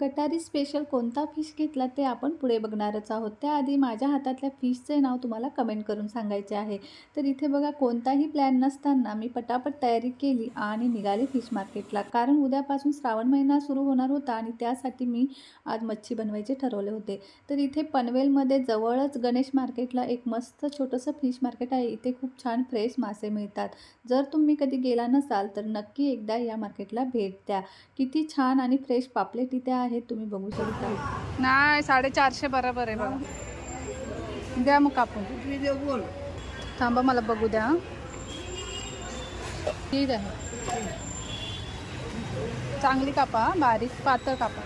गटारी स्पेशल कोणता फिश घेतला ते आपण पुढे बघणारच आहोत. त्याआधी माझ्या हातातल्या फिशचे नाव तुम्हाला कमेंट करून सांगायचे आहे. तर इथे बघा कोणताही प्लॅन नसताना मी पटापट तयारी केली आणि निघाले फिश मार्केटला कारण उद्यापासून श्रावण महिना सुरू होणार होता आणि त्यासाठी मी आज मच्छी बनवायचे ठरवले होते. तर इथे पनवेलमध्ये जवळच गणेश मार्केटला एक मस्त छोटंसं फिश मार्केट आहे. इथे खूप छान फ्रेश मासे मिळतात. जर तुम्ही कधी गेला नसाल तर नक्की एकदा या मार्केटला भेट द्या. किती छान आणि फ्रेश पापलेट इथे आहेत तुम्ही बघू शकता. नाही साडेचारशे बरोबर आहे बघा. द्या मग कापून. थांबा मला बघू द्या ठीक आहे. चांगली कापा बारीक पातळ कापा.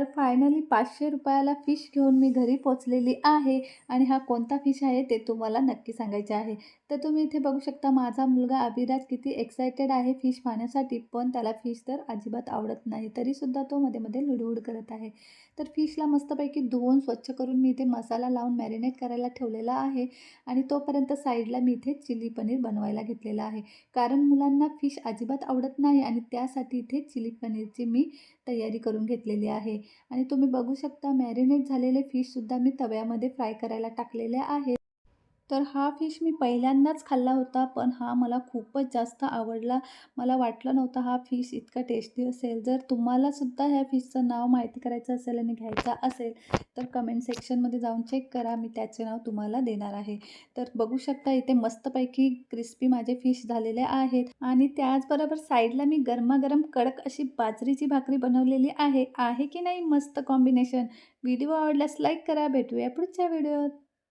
तर फायनली पाचशे रुपयाला फिश घेऊन मी घरी पोचलेली आहे आणि हा कोणता फिश आहे ते तुम्हाला नक्की सांगायचे आहे. तर तुम्ही इथे बघू शकता माझा मुलगा अभिराज किती एक्सायटेड आहे फिश पाहण्यासाठी पण त्याला फिश तर अजिबात आवडत नाही तरीसुद्धा तो मध्ये मध्ये लुडबुड करत आहे. तर फिशला मस्तपैकी धुवून स्वच्छ करून मी इथे मसाला लावून मॅरिनेट करायला ठेवलेला आहे आणि तोपर्यंत साईडला मी इथे चिली पनीर बनवायला घेतलेलं आहे. कारण मुलांना फिश अजिबात आवडत नाही आणि त्यासाठी इथे चिली पनीरची मी तयारी करून घेतलेली आहे. आणि तुम्ही बघू शकता मॅरिनेट झालेले फिशसुद्धा मी तव्यामध्ये फ्राय करायला टाकलेले आहेत. तर हा फिश मी पहिल्यांदाच खाल्ला होता पण हा मला खूपच जास्त आवडला. मला वाटलं नव्हतं हा फिश इतका टेस्टी असेल. जर तुम्हालासुद्धा ह्या फिशचं नाव माहिती करायचं असेल आणि घ्यायचा असेल तर कमेंट सेक्शनमध्ये जाऊन चेक करा. मी त्याचे नाव तुम्हाला देणार आहे. तर बघू शकता इथे मस्तपैकी क्रिस्पी माझे फिश झालेले आहेत. आणि त्याचबरोबर साईडला मी गरमागरम कडक अशी बाजरीची भाकरी बनवलेली आहे. आहे की नाही? मस्त कॉम्बिनेशन व्हिडिओ आवडल्यास लाईक करा. भेटूया पुढच्या व्हिडिओत